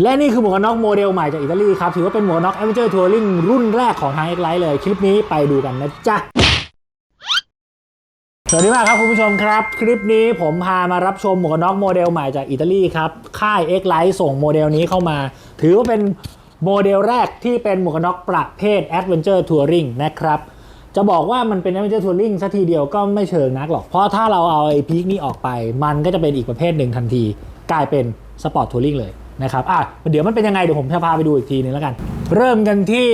และนี่คือหมวกน็อกโมเดลใหม่จากอิตาลีครับ ถือว่าเป็นหมวกน็อก Adventure Touring รุ่นแรกของทาง X-Lite เลย คลิปนี้ไปดูกันนะจ๊ะ สวัสดีมากครับคุณผู้ชมครับ คลิปนี้ผมพามารับชมหมวกน็อกโมเดลใหม่จากอิตาลีครับ ค่าย X-Lite ส่งโมเดลนี้เข้ามา ถือว่าเป็นโมเดลแรกที่เป็นหมวกน็อกประเภท Adventure Touring นะครับจะบอกว่ามันเป็น Adventure Touring สัทีเดียวก็ไม่เชิงนักหรอก เพราะถ้าเราเอาไอ้พีคนี้ออกไป มันก็จะเป็นอีกประเภทหนึ่งทันที กลายเป็นสปอร์ตทัวริงเลย นะครับอะเดี๋ยวมันเป็นยังไงเดี๋ยวผมจะพาไปดูอีกทีนึงแล้วกัน เริ่มกันที่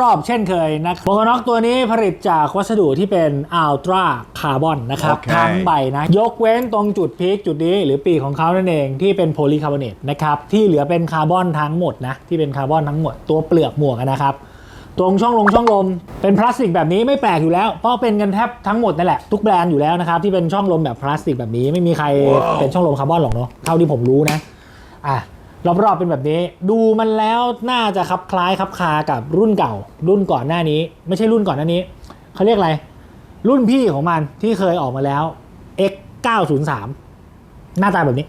รอบๆ เช่นเคยนะหมวกกันน็อกตัวนี้ผลิตจากวัสดุที่เป็นอัลตราคาร์บอนนะครับโอเคทั้งใบนะ ยกเว้นตรงจุดพีคจุดนี้ หรือปีกของเขานั่นเองที่เป็นโพลีคาร์บอเนตนะครับ ที่เหลือเป็นคาร์บอนทั้งหมดนะ ที่เป็นคาร์บอนทั้งหมดตัวเปลือกหมวกนะครับ ตรงช่องลงช่องลมเป็นพลาสติกแบบนี้ไม่แปลกอยู่แล้ว เพราะเป็นกันแทบทั้งหมดนั่นแหละทุกแบรนด์อยู่แล้วนะครับที่เป็นช่องลมแบบพลาสติกแบบนี้ไม่มีใครเป็นช่องลมคาร์บอนหรอกเนาะเท่าที่ผมรู้นะ อะ รอบๆเป็นแบบนี้ ดูมันแล้วน่าจะคลับคล้ายคลับคากับรุ่นเก่า รุ่นก่อนหน้านี้ ไม่ใช่รุ่นก่อนหน้านี้เขาเรียกอะไร รุ่นพี่ของมันที่เคยออกมาแล้ว X 903หน้าตาแบบนี้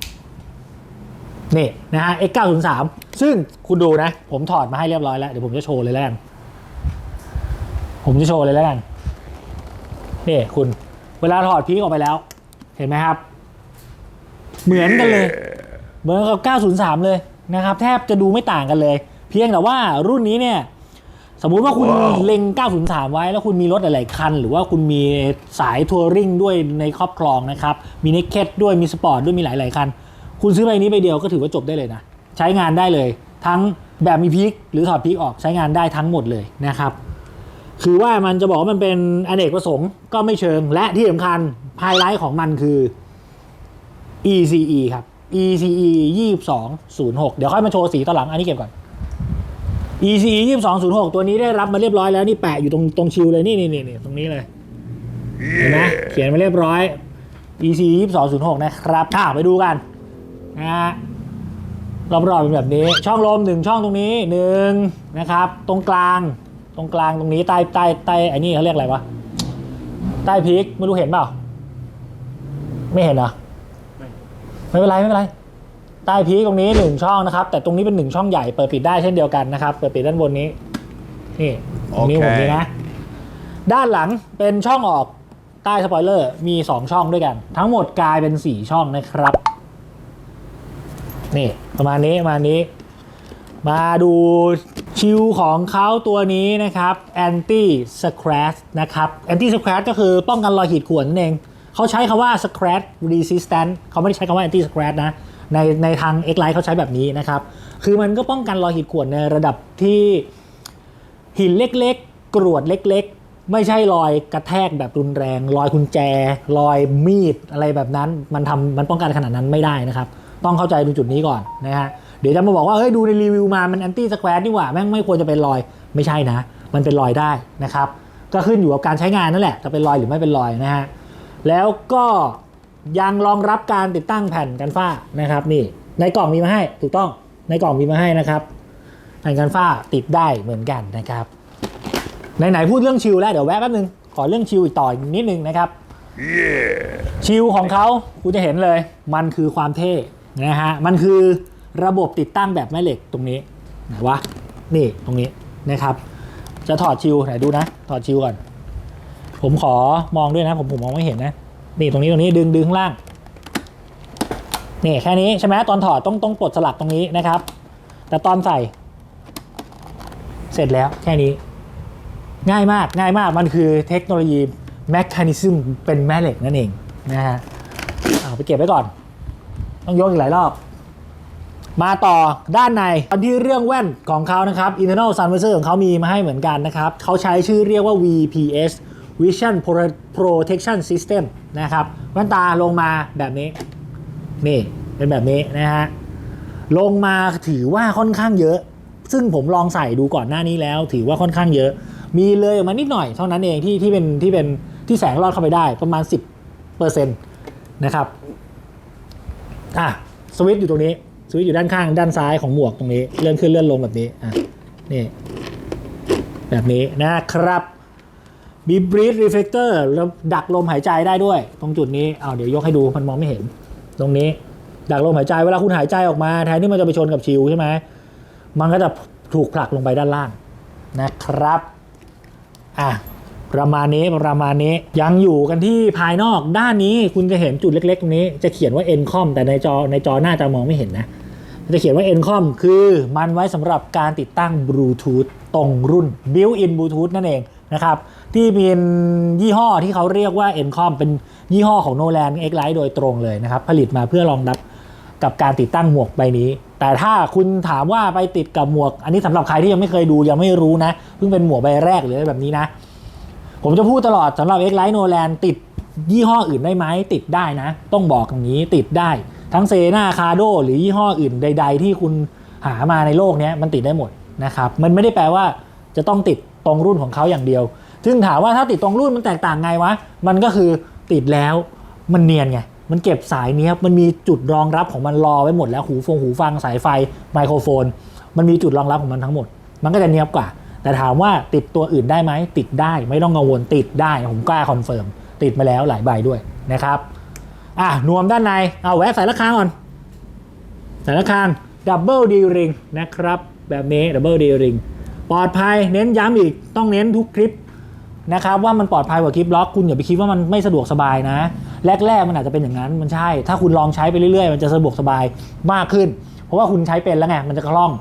นี่นะฮะ X 903ซึ่งคุณดูนะ ผมถอดมาให้เรียบร้อยแล้วเดี๋ยวผมจะโชว์เลยแล้วกันผมจะโชว์เลยแล้วกันนี่คุณเวลาถอดพีกออกไปแล้ว เห็นไหมครับ เหมือนกันเลย เหมือนกับ 903 เลยนะครับ แทบจะดูไม่ต่างกันเลย เพียงแต่ว่ารุ่นนี้เนี่ย สมมุติว่าคุณเล็ง 903 ไว้แล้วคุณมีรถหลาย ๆ คัน หรือว่าคุณมีสายทัวริงด้วยในครอบครองนะครับ มีเน k เ d ด้วยมีสปอร์ตด้วยมีหลาย ๆ คัน คุณซื้อใบนี้ใบเดียวก็ถือว่าจบได้เลยนะ ใช้งานได้เลย ทั้งแบบมีพีคหรือถอดพีคออกใช้งานได้ทั้งหมดเลยนะครับคือว่ามันจะบอกว่ามันเป็นอเนกประสงค์ก็ไม่เชิง และที่สำคัญไฮไลท์ของมันคือ ECE ครับ ECE 2206 เดี๋ยวค่อยมาโชว์สีตอนหลัง อันนี้เก็บก่อน ECE 2206 ตัวนี้ได้รับมาเรียบร้อยแล้วนี่แปะอยู่ตรงตรงชิวเลยนี่นี่นี่นี่ตรงนี้เลยเห็นไหมเขียนมาเรียบร้อย ECE 2206 นะครับอะไปดูกันนะฮะรอบๆเป็นแบบนี้ ช่องลมหนึ่งช่องตรงนี้หนึ่งนะครับ ตรงกลาง ตรงกลางตรงนี้ใต้ใต้ใต้ไอ้นี่เขาเรียกอะไรวะใต้พีกไม่รู้เห็นเปล่า ไม่เห็นเหรอ ไม่เป็นไรไม่เป็นไรใต้พีคตรงนี้หนึ่งช่องนะครับ แต่ตรงนี้เป็นหนึ่งช่องใหญ่เปิดปิดได้เช่นเดียวกันนะครับเปิดปิดด้านบนนี้นี่ตรงนี้โอผเคมนี่นะ ด้านหลังเป็นช่องออกใต้สปอยเลอร์มี 2 ช่องด้วยกัน ทั้งหมดกลายเป็น 4 ช่องนะครับ นี่ประมาณนี้ประมาณนี้ มาดูชิวของเขาตัวนี้นะครับ anti scratch นะครับ anti scratch ก็คือป้องกันรอยขีดข่วนนั่นเอง เขาใช้คำว่า scratch resistant เขาไม่ได้ใช้คำว่า anti scratch นะ ในในทาง X Lite เขาใช้แบบนี้นะครับ คือมันก็ป้องกันรอยขีดข่วนในระดับที่หินเล็กๆ กรวดเล็กๆ ไม่ใช่รอยกระแทกแบบรุนแรง รอยกุญแจ รอยมีดอะไรแบบนั้น มันทำมันป้องกันขนาดนั้นไม่ได้นะครับ ต้องเข้าใจตรงจุดนี้ก่อนนะฮะ เดี๋ยวจะมาบอกว่า เฮ้ย ดูในรีวิวมา มันแอนตี้สแควร์นี่หว่า แม่งไม่ควรจะเป็นรอย ไม่ใช่นะ มันเป็นรอยได้นะครับ ก็ขึ้นอยู่กับการใช้งานนั่นแหละ จะเป็นรอยหรือไม่เป็นรอยนะฮะ แล้วก็ยังรองรับการติดตั้งแผ่นกันฝ้านะครับนี่ในกล่องมีมาให้ถูกต้องในกล่องมีมาให้นะครับแผ่นกันฝ้าติดได้เหมือนกันนะครับไหนๆพูดเรื่องชิลแล้วเดี๋ยวแวะแป๊บนึงขอเรื่องชิลอีกต่ออีกนิดนึงนะครับชิลของเขาคุณจะเห็นเลย มันคือความเท่นะฮะมันคือระบบติดตั้งแบบแม่เหล็กตรงนี้ไหนวะนี่ตรงนี้นะครับ จะถอดชิลไหนดูนะ ถอดชิลก่อน ผมขอมองด้วยนะ ผมผมมองไม่เห็นนะ นี่ตรงนี้ตรงนี้ดึงดึงข้างล่าง นี่แค่นี้ใช่ไหมตอนถอดต้องต้องปลดสลักตรงนี้นะครับ แต่ตอนใส่ เสร็จแล้วแค่นี้ ง่ายมากง่ายมากมันคือเทคโนโลยีแมคคานิซึมเป็นแม่เหล็กนั่นเองนะฮะเอาไปเก็บไว้ก่อน ต้องยกอีกหลายรอบ มาต่อด้านในตอนที่เรื่องแว่นของเขานะครับ internal sun visor ของเขามีมาให้เหมือนกันนะครับ เขาใช้ชื่อเรียกว่า VPS Vision Protection System นะครับแว่นตาลงมาแบบนี้ นี่เป็นแบบนี้นะฮะลงมาถือว่าค่อนข้างเยอะ ซึ่งผมลองใส่ดูก่อนหน้านี้แล้ว ถือว่าค่อนข้างเยอะ มีเลยออกมานิดหน่อยเท่านั้นเองที่ที่เป็นที่เป็นที่แสงรอดเข้าไปได้ประมาณ 10เปอร์เซ็นต์นะครับอะสวิตช์อยู่ตรงนี้สวิตช์อยู่ด้านข้างด้านซ้ายของหมวกตรงนี้เลื่อนขึ้นเลื่อนลงแบบนี้อะนี่แบบนี้นะครับ มีบรีดรีเฟกเตอร์แล้วดักลมหายใจได้ด้วย ตรงจุดนี้เอาเดี๋ยวยกให้ดูมันมองไม่เห็น ตรงนี้ดักลมหายใจเวลาคุณหายใจออกมาแทนที่มันจะไปชนกับชิลใช่ไหมมันก็จะถูกผลักลงไปด้านล่างนะครับอะประมาณนี้ประมาณนี้ยังอยู่กันที่ภายนอกด้านนี้คุณจะเห็นจุดเล็กๆตรงนี้จะเขียนว่า n c o m แต่ในจอในจอหน้าจะมองไม่เห็นนะจะเขียนว่า n c o m คือมันไว้สำหรับการติดตั้งบลูทูธตรงรุ่น Built-in Bluetooth นั่นเอง นะครับที่เป็นยี่ห้อที่เขาเรียกว่า Encom เป็นยี่ห้อของ Nolan X Lite โดยตรงเลยนะครับ ผลิตมาเพื่อรองรับกับการติดตั้งหมวกใบนี้ แต่ถ้าคุณถามว่าไปติดกับหมวก อันนี้สำหรับใครที่ยังไม่เคยดูยังไม่รู้นะ เพิ่งเป็นหมวกใบแรกหรืออะไรแบบนี้นะ ผมจะพูดตลอดสำหรับ X Lite Nolan ติดยี่ห้ออื่นได้ไหมติดได้นะ ต้องบอกอย่างนี้ติดได้ ทั้งเซนาคาโดหรือยี่ห้ออื่นใด ๆ ที่คุณหามาในโลกนี้มันติดได้หมดนะครับมันไม่ได้แปลว่าจะต้องติด ตรงรุ่นของเขาอย่างเดียว ซึ่งถามว่าถ้าติดตรงรุ่นมันแตกต่างไงวะ มันก็คือติดแล้วมันเนียนไง มันเก็บสายเนี้ยบมันมีจุดรองรับของมันรอไว้หมดแล้วหูฟงหูฟังสายไฟไมโครโฟน มันมีจุดรองรับของมันทั้งหมด มันก็จะเนียบกว่า แต่ถามว่าติดตัวอื่นได้ไหมติดได้ไม่ต้องกังวลติดได้ผมกล้าคอนเฟิร์มติดมาแล้วหลายใบด้วยนะครับอะนวมด้านในเอาแวะใส่ละคางก่อนใส่ละคางดับเบิลดีริงนะครับแบบนี้ดับเบิลดีริง ปลอดภัยเน้นย้ำอีกต้องเน้นทุกคลิปนะครับว่ามันปลอดภัยกว่าคลิปล็อกคุณอย่าไปคิดว่ามันไม่สะดวกสบายนะ แรกๆมันอาจจะเป็นอย่างนั้นมันใช่ ถ้าคุณลองใช้ไปเรื่อยๆ มันจะสะดวกสบายมากขึ้น เพราะว่าคุณใช้เป็นแล้วไงมันจะคล่อง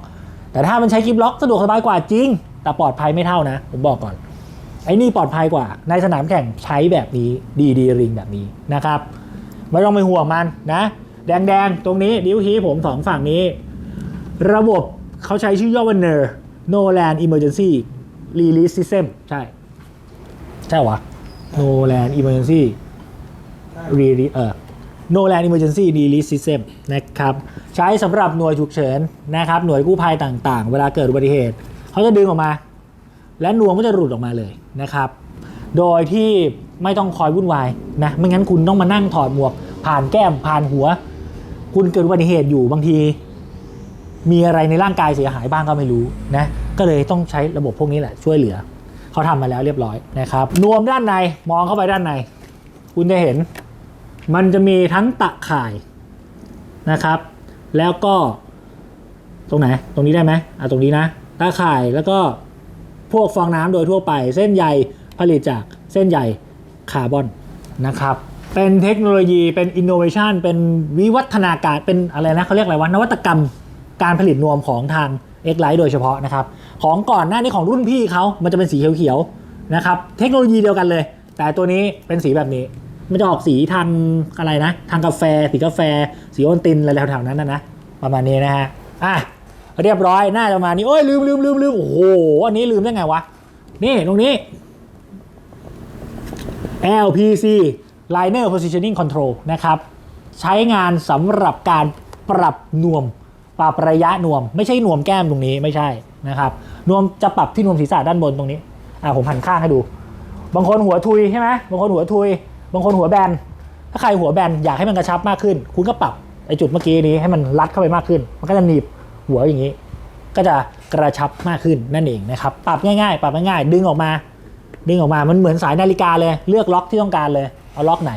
แต่ถ้ามันใช้คลิปล็อกสะดวกสบายกว่าจริง แต่ปลอดภัยไม่เท่านะ ผมบอกก่อนไอ้นี่ปลอดภัยกว่า ในสนามแข่งใช้แบบนี้ดีดีริงแบบนี้นะครับไม่ต้องไปห่วงมันนะ แดงๆ ตรงนี้ดิ้วฮีผมสองฝั่งนี้ ระบบเขาใช้ชื่อย่อว่า NER Nolan Emergency Release System ใช่ ใช่วะ Nolan Emergency Release เออ Nolan Emergency Release System นะครับ ใช้สำหรับหน่วยฉุกเฉินนะครับ หน่วยกู้ภัยต่างๆ เวลาเกิดอุบัติเหตุ เขาจะดึงออกมา และนวมก็จะหลุดออกมาเลยนะครับ โดยที่ไม่ต้องคอยวุ่นวายนะไม่งั้นคุณต้องมานั่งถอดหมวก ผ่านแก้มผ่านหัว คุณเกิดอุบัติเหตุอยู่บางที มีอะไรในร่างกายเสียหายบ้างก็ไม่รู้นะก็เลยต้องใช้ระบบพวกนี้แหละช่วยเหลือ เขาทำมาแล้วเรียบร้อยนะครับนวมด้านในมองเข้าไปด้านใน คุณจะเห็น มันจะมีทั้งตะข่ายนะครับ แล้วก็ตรงไหน ตรงนี้ได้ไหมอะตรงนี้นะตะข่ายแล้วก็พวกฟองน้ำโดยทั่วไป เส้นใยผลิตจากเส้นใยคาร์บอนนะครับ เป็นเทคโนโลยีเป็นอินโนเวชันเป็นวิวัฒนาการเป็นอะไรนะเขาเรียกอะไรวะนวัตกรรม การผลิตนวมของทาง X l i t โดยเฉพาะนะครับ ของก่อนหน้านี้ของรุ่นพี่เขามันจะเป็นสีเขียวๆนะครับ เทคโนโลยีเดียวกันเลย แต่ตัวนี้เป็นสีแบบนี้ มันจะออกสีทางอะไรนะ ทางกาแฟ สีกาแฟ สีโอนตินอะไรแถวๆนั้นนะนะ ประมาณนี้นะฮะ อะ เรียบร้อย น่าจะมานี้โอ้ยลืมลืมลืมลืมโอ้โห อันนี้ลืมได้ไงวะ นี่ตรงนี้ LPC Liner Positioning Control นะครับ ใช้งานสำหรับการปรับนวม ปรับระยะนวม ไม่ใช่นวมแก้มตรงนี้ไม่ใช่นะครับนวมจะปรับที่นวมศีรษะด้านบนตรงนี้อะผมหันข้างให้ดู บางคนหัวทุยใช่ไหมบางคนหัวทุย บางคนหัวแบน ถ้าใครหัวแบนอยากให้มันกระชับมากขึ้น คุณก็ปรับไอจุดเมื่อกี้นี้ให้มันรัดเข้าไปมากขึ้น มันก็จะหนีบหัวอย่างนี้ ก็จะกระชับมากขึ้นนั่นเองนะครับปรับง่ายๆ ปรับง่ายๆดึงออกมา ดึงออกมามันเหมือนสายนาฬิกาเลย เลือกล็อกที่ต้องการเลย เอาล็อกไหน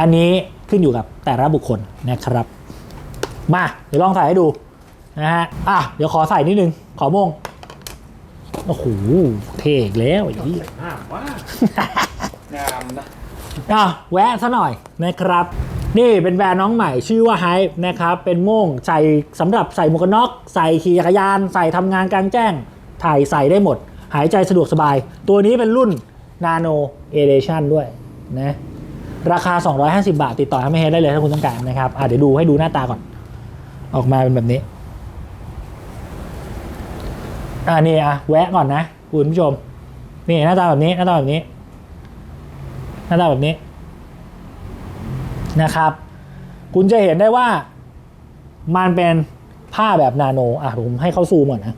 อันนี้ขึ้นอยู่กับแต่ละบุคคลนะครับ มาเดี๋ยวลองใส่ให้ดูนะฮะอะเดี๋ยวขอใส่นิดนึง ขอโมงโอ้โหเท่อีกแล้วไอ้เหี้ยอ้าวว้างามนะอะแวะซะหน่อยนะครับ นี่เป็นแบรนด์น้องใหม่ชื่อว่า Hype นะครับ เป็นโม่งใส่สำหรับใส่หมวกกันน็อกใส่ขี่จักรยาน ใส่ทำงานกลางแจ้ง ถ่ายใส่ได้หมด หายใจสะดวกสบาย ตัวนี้เป็นรุ่น Nano Edition ด้วยนะราคา 250 บาท ติดต่อให้ไม่เฮดได้เลยถ้าคุณต้องการนะครับอะเดี๋ยวดูให้ดูหน้าตาก่อน ออกมาเป็นแบบนี้ อ่านี่อะแวะก่อนนะคุณผู้ชม นี่หน้าตาแบบนี้ หน้าตาแบบนี้ หน้าตาแบบนี้นะครับ คุณจะเห็นได้ว่ามันเป็นผ้าแบบนาโน อะผมให้เขาซูมก่อนนะ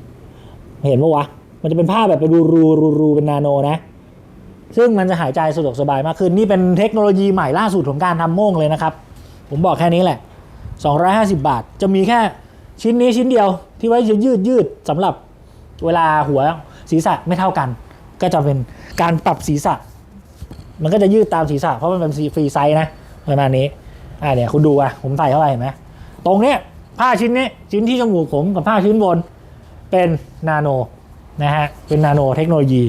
เห็นปะวะ มันจะเป็นผ้าแบบเป็นรูรูรูรูเป็นนาโนนะ ซึ่งมันจะหายใจสะดวกสบายมากขึ้น นี่เป็นเทคโนโลยีใหม่ล่าสุดของการทำโม่งเลยนะครับ ผมบอกแค่นี้แหละ 250 บาท จะมีแค่ชิ้นนี้ชิ้นเดียวที่ไว้จะยืดยืดสำหรับเวลาหัวศีรษะไม่เท่ากัน ก็จะเป็นการปรับศีรษะ มันก็จะยืดตามศีรษะเพราะมันเป็นฟรีไซส์นะประมาณนี้อ่าเนี่ยคุณดูอะผมใส่เข้าไปเห็นไหมตรงเนี้ยผ้าชิ้นนี้ชิ้นที่จมูกผมกับผ้าชิ้นบนเป็นนาโนนะฮะเป็นนาโนเทคโนโลยี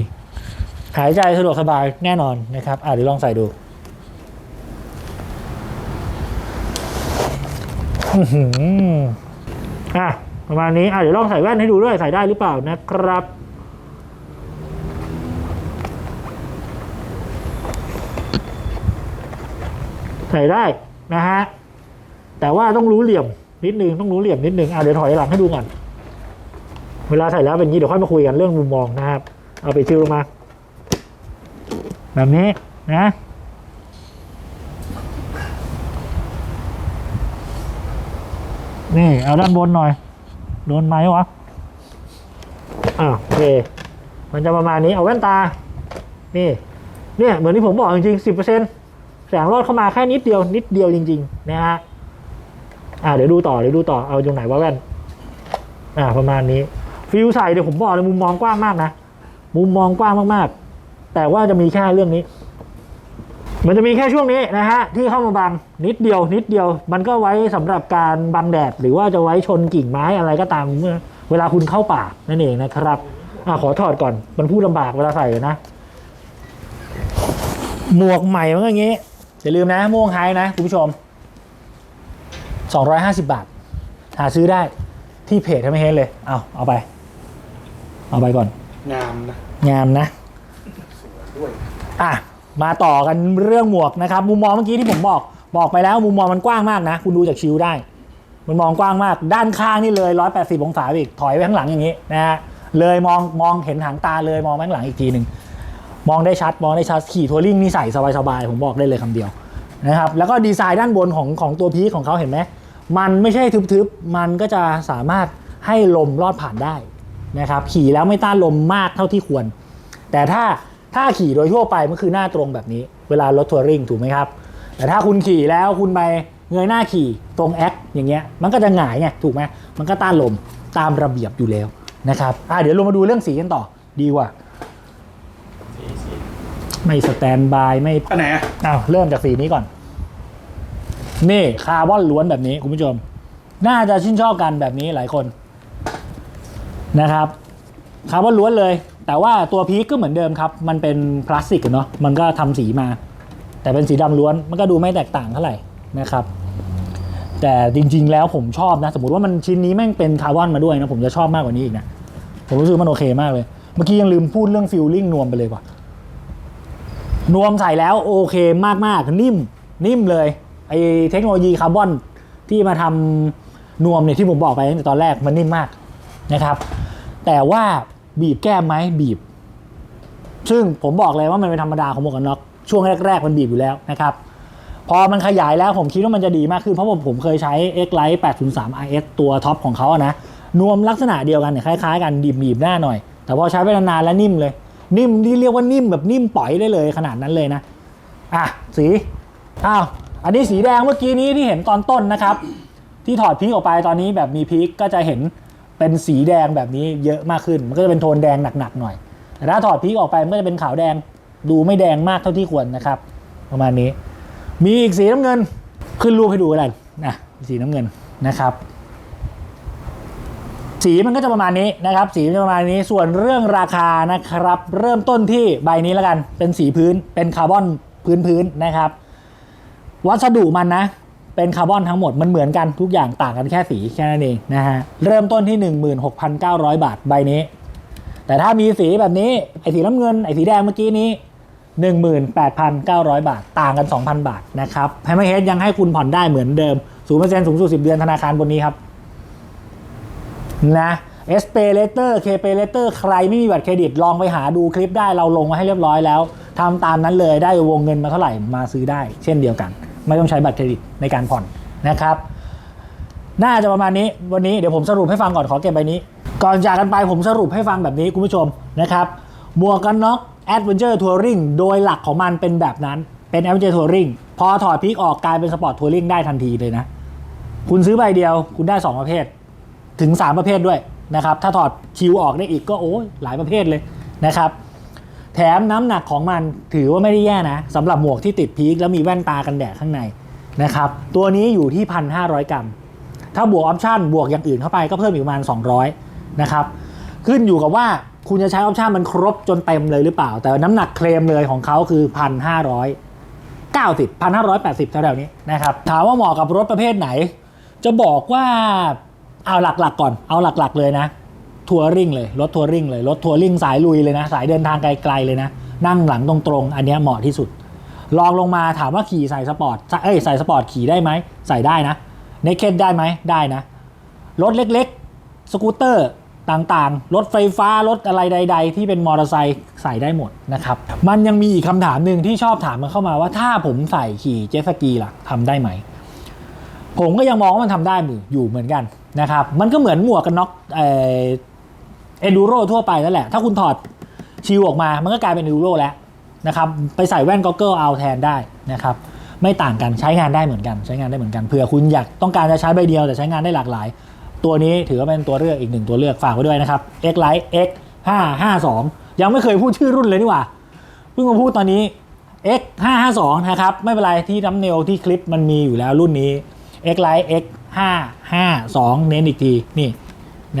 หายใจสะดวกสบายแน่นอนนะครับอ่าเดี๋ยวลองใส่ดู อะประมาณนี้อะเดี๋ยวลองใส่แว่นให้ดูด้วยใส่ได้หรือเปล่านะครับ ใส่ได้นะฮะแต่ว่าต้องรู้เหลี่ยมนิดนึงต้องรู้เหลี่ยมนิดนึงอะเดี๋ยวถอยหลังให้ดูก่อนเวลาใส่แล้วเป็นงี้เดี๋ยวค่อยมาคุยกันเรื่องมุมมองนะครับ เอาไปซิลลงมา แบบนี้นะ นี่ เอาด้านบนหน่อย โดนไหมวะอ่าโอเค มันจะประมาณนี้ เอาแว่นตา นี่ เนี่ย เหมือนที่ผมบอกจริงๆสิบเปอร์เซ็นต์แสงรอดเข้ามาแค่นิดเดียว นิดเดียวจริง ๆ นะฮะ อ่า เดี๋ยวดูต่อ เดี๋ยวดูต่อ เอาตรงไหนว่าแว่น อ่า ประมาณนี้ ฟิลใส่เดี๋ยวผมบอกเลยมุมมองกว้างมากนะ มุมมองกว้างมากๆ แต่ว่าจะมีแค่เรื่องนี้ มันจะมีแค่ช่วงนี้นะฮะที่เข้ามาบังนิดเดียว นิดเดียว มันก็ไว้สำหรับการบังแดด หรือว่าจะไว้ชนกิ่งไม้อะไรก็ตามเมื่อเวลาคุณเข้าป่านั่นเองนะครับอ่าขอถอดก่อนมันพูดลำบากเวลาใส่นะ หมวกใหม่มันก็อย่างงี้อย่าลืมนะม่วงไฮนะคุณผู้ชม 250 บาท หาซื้อได้ที่เพจทำไมเฮนเลยเอาเอาไป เอาไปก่อน งามนะ งามนะด้วยอะ มาต่อกันเรื่องหมวกนะครับ มุมมองเมื่อกี้ที่ผมบอกบอกไปแล้วมุมมองมันกว้างมากนะ คุณดูจากชิวได้ มันมองกว้างมาก ด้านข้างนี่เลย 180 องศาอีกถอยไปข้างหลังอย่างนี้นะฮะเลยมองมองเห็นหางตาเลยมองข้างหลังอีกทีหนึ่งมองได้ชัดมองได้ชัดขี่ทัวริงนี่ใส่สบายๆผมบอกได้เลยคำเดียวนะครับแล้วก็ดีไซน์ด้านบนของของตัวพีคของเขาเห็นไหมมันไม่ใช่ทึบๆ มันก็จะสามารถให้ลมลอดผ่านได้นะครับขี่แล้วไม่ต้านลมมากเท่าที่ควร แต่ถ้า ถ้าขี่โดยทั่วไปมันคือหน้าตรงแบบนี้ เวลารถทัวริงถูกไหมครับ แต่ถ้าคุณขี่แล้วคุณไปเงยหน้าขี่ตรงแอคอย่างเงี้ยมันก็จะหงายไงถูกไหมมันก็ต้านลมตามระเบียบอยู่แล้วนะครับอะเดี๋ยวลงมาดูเรื่องสีกันต่อดีกว่า ไม่สแตนบายไม่อันไหนอะอ้าวเริ่มจากสีนี้ก่อน นี่คาร์บอนล้วนแบบนี้คุณผู้ชม น่าจะชื่นชอบกันแบบนี้หลายคนนะครับคาร์บอนล้วนเลย แต่ว่าตัวพีคก็เหมือนเดิมครับ มันเป็นพลาสติกเนาะมันก็ทำสีมา แต่เป็นสีดำล้วนมันก็ดูไม่แตกต่างเท่าไหร่นะครับ แต่จริง ๆ แล้วผมชอบนะ สมมติว่ามันชิ้นนี้แม่งเป็นคาร์บอนมาด้วยนะผมจะชอบมากกว่านี้อีกนะผมรู้สึกมันโอเคมากเลย เมื่อกี้ยังลืมพูดเรื่องฟิลลิ่งนวมไปเลยว่ะนวมใส่แล้วโอเคมากๆ นิ่มนิ่มเลยไอเทคโนโลยีคาร์บอนที่มาทำนวมเนี่ยที่ผมบอกไปตั้งแต่ตอนแรกมันนิ่มมากนะครับ แต่ว่า บีบแก้มไหมบีบ ซึ่งผมบอกเลยว่ามันเป็นธรรมดาของหมวกกันน็อกช่วงแรกๆมันบีบอยู่แล้วนะครับ พอมันขยายแล้วผมคิดว่ามันจะดีมากขึ้น เพราะผมผมเคยใช้ X Lite 803 RS ตัวท็อปของเขาอะนะนวมลักษณะเดียวกันเนี่ยคล้ายๆกันบีบบีบหน้าหน่อย แต่พอใช้ไปนานๆแล้วนิ่มเลย นิ่มที่เรียกว่านิ่มแบบนิ่มปล่อยได้เลยขนาดนั้นเลยนะอะสีอ้าวอันนี้สีแดงเมื่อกี้นี้ที่เห็นตอนต้นนะครับ ที่ถอดพีกออกไปตอนนี้แบบมีพีกก็จะเห็น เป็นสีแดงแบบนี้เยอะมากขึ้น มันก็จะเป็นโทนแดงหนักๆหน่อย แต่ถ้าถอดพีกออกไปมันก็จะเป็นขาวแดงดูไม่แดงมากเท่าที่ควรนะครับ ประมาณนี้ มีอีกสีน้ำเงินขึ้นรูปให้ดูกันนะสีน้ำเงินนะครับ สีมันก็จะประมาณนี้นะครับ สีจะประมาณนี้ส่วนเรื่องราคานะครับ เริ่มต้นที่ใบนี้แล้วกันเป็นสีพื้นเป็นคาร์บอนพื้นพื้นๆนะครับ วัสดุมันนะ เป็นคาร์บอนทั้งหมดมันเหมือนกันทุกอย่างต่างกันแค่สีแค่นั้นเองนะฮะเริ่มต้นที่ 16,900 บาทใบนี้ แต่ถ้ามีสีแบบนี้ไอ้สีน้ำเงินไอ้สีแดงเมื่อกี้นี้ 18,900 บาทต่างกัน 2,000 บาทนะครับไพมาเฮดยังให้คุณผ่อนได้เหมือนเดิม 0%สูงสุด 10 เดือนธนาคารบนนี้ครับนะเอสเปเลเตอร์เคเปเลเตอร์ใครไม่มีบัตรเครดิตลองไปหาดูคลิปได้เราลงมาให้เรียบร้อยแล้วทำตามนั้นเลยได้วงเงินมาเท่าไหร่มาซื้อได้เช่นเดียวกัน ไม่ต้องใช้บัตรเครดิตในการผ่อนนะครับน่าจะประมาณนี้วันนี้เดี๋ยวผมสรุปให้ฟังก่อนขอเก็บใบนี้ ก่อนจากกันไปผมสรุปให้ฟังแบบนี้คุณผู้ชมนะครับหมวกกันน็อก Adventure Touring โดยหลักของมันเป็นแบบนั้นเป็น Adventure Touring พอถอดพีกออกกลายเป็น Sport Touring ได้ทันทีเลยนะ คุณซื้อใบเดียวคุณได้ 2 ประเภท ถึง 3 ประเภทด้วยนะครับถ้าถอดชิวออกได้อีกก็โอ้หลายประเภทเลยนะครับ แถมน้ำหนักของมันถือว่าไม่ได้แย่นะสำหรับหมวกที่ติดพีคแล้วมีแว่นตากันแดดข้างในนะครับตัวนี้อยู่ที่ 1,500 กรัม ถ้าบวกออปชั่นบวกอย่างอื่นเข้าไปก็เพิ่มอีกประมาณ 200 นะครับขึ้นอยู่กับว่าคุณจะใช้ออปชั่นมันครบจนเต็มเลยหรือเปล่า แต่น้ำหนักเคลมเลยของเขาคือ 1,500 90 1,580แถวๆนี้นะครับถามว่าเหมาะกับรถประเภทไหน จะบอกว่าเอาหลักๆก่อนเอาหลักๆเลยนะ ทัวริงเลยรถทัวริงเลยรถทัวริงสายลุยเลยนะ สายเดินทางไกลๆเลยนะ นั่งหลังตรงๆ อันนี้เหมาะที่สุด ลองลงมาถามว่าขี่ใส่สปอร์ตเอ้ยใส่สปอร์ตขี่ได้ไหมใส่ได้นะเนคเ d ได้ไหมได้นะ รถเล็กๆ สกูตเตอร์ต่างๆ รถไฟฟ้า รถอะไรใด ๆ ที่เป็นมอเตอร์ไซค์ใส่ได้หมดนะครับ มันยังมีอีกคำถามหนึ่งที่ชอบถามมันเข้ามาว่าถ้าผมใส่ขี่เจ็ตสกีล่ะทำได้ไหม ผมก็ยังมองว่ามันทำได้อยู่เหมือนกันนะครับ มันก็เหมือนหมวกกันน็อก เอนดูโรทั่วไปนั่นแหละ ถ้าคุณถอดชิวออกมา มันก็กลายเป็น e นดูโรแล้วนะครับ ไปใส่แว่นก็อกเกิลเอาแทนได้นะครับ ไม่ต่างกันใช้งานได้เหมือนกันใช้งานได้เหมือนกันเผื่อคุณอยากต้องการจะใช้ใบเดียวแต่ใช้งานได้หลากหลาย ตัวนี้ถือว่าเป็นตัวเลือกอีกหนึ่งตัวเลือกฝากไว้ด้วยนะครับ X Lite X 552 ยังไม่เคยพูดชื่อรุ่นเลยนี่หว่าเพิ่งมาพูดตอนนี้ X 552นะครับไม่เป็นไรที่น้ำเนลที่คลิปมันมีอยู่แล้วรุ่นนี้ X Lite X 552 เน้นอีกทีนี่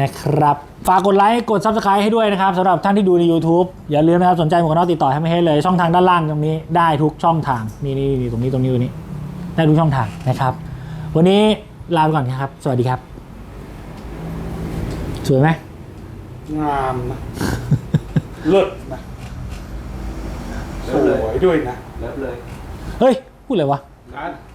นะครับ ฝากกดไลค์กด Subscribe ให้ด้วยนะครับสำหรับท่านที่ดูใน YouTube อย่าลืมนะครับสนใจหมวกกันน็อกติดต่อให้ไม่ให้เลย ช่องทางด้านล่างตรงนี้ได้ทุกช่องทางนี่นี่นี่ตรงนี้ตรงนี้ตรงนี้ ได้ทุกช่องทางนะครับ วันนี้ลาไปก่อนครับ สวัสดีครับ สวยไหมงามนะ เลิศนะ สวยด้วยนะ เลิฟเลย เฮ้ย พูดเลยวะการเลิฟเลย